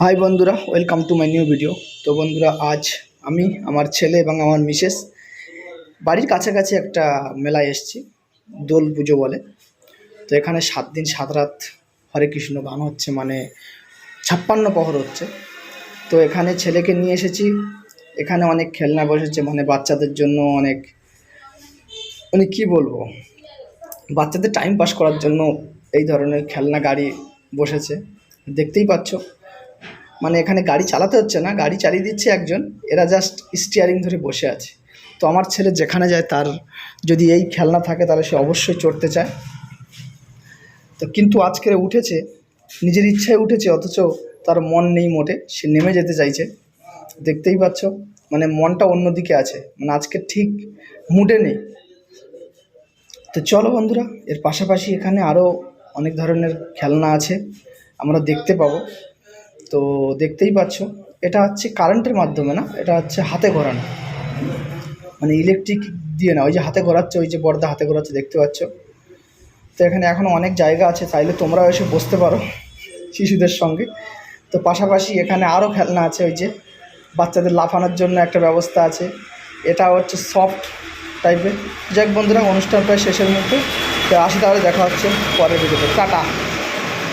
High বন্ধুরা welcome to my new video তো বন্ধুরা, আজ আমি, আমার ছেলে এবং আমার মিসেস বাড়ির কাছাকাছি একটা মেলায় এসেছি, দোল পুজো বলে। তো এখানে সাত দিন, সাত রাত হরে কৃষ্ণ গান হচ্ছে মানে ছাপ্পান্ন প্রহর হচ্ছে। তো এখানে ছেলেকে নিয়ে এসেছি, এখানে অনেক খেলনা বসেছে মানে বাচ্চাদের জন্য অনেক মানে কি বলব, বাচ্চাদের টাইম পাস করার জন্য এই ধরনের খেলনা গাড়ি বসেছে। দেখতেই পাচ্ছ মানে এখানে গাড়ি চালাতে হচ্ছে না, গাড়ি চালিয়ে দিচ্ছে একজন, এরা জাস্ট স্টিয়ারিং ধরে বসে আছে। তো আমার ছেলে যেখানে যায় তার যদি এই খেলনা থাকে তাহলে সে অবশ্যই চড়তে চায়। তো কিন্তু আজকের উঠেছে, নিজের ইচ্ছায় উঠেছে, অথচ তার মন নেই মোটে, সে নেমে যেতে চাইছে। দেখতেই পাচ্ছ মানে মনটা অন্যদিকে আছে মানে আজকে ঠিক মুডে নেই। তো চলো বন্ধুরা, এর পাশাপাশি এখানে আরও অনেক ধরনের খেলনা আছে, আমরা দেখতে পাবো। তো দেখতেই পাচ্ছ, এটা হচ্ছে কারেন্টের মাধ্যমে না, এটা হচ্ছে হাতে ঘোরানো মানে ইলেকট্রিক দিয়ে না, ওই যে হাতে ঘোরাচ্ছে ওই যে পর্দা হাতে ঘোরাচ্ছে দেখতে পাচ্ছ। তো এখানে এখনও অনেক জায়গা আছে, চাইলে তোমরাও এসে বসতে পারো শিশুদের সঙ্গে। তো পাশাপাশি এখানে আরও খেলনা আছে, ওই যে বাচ্চাদের লাফানোর জন্য একটা ব্যবস্থা আছে। এটা হচ্ছে সফট টাইপের যাক বন্ধুরা, অনুষ্ঠান প্রায় শেষের মধ্যে তো আসি তাহলে, দেখা হচ্ছে পরের ভিডিওতে টাটা!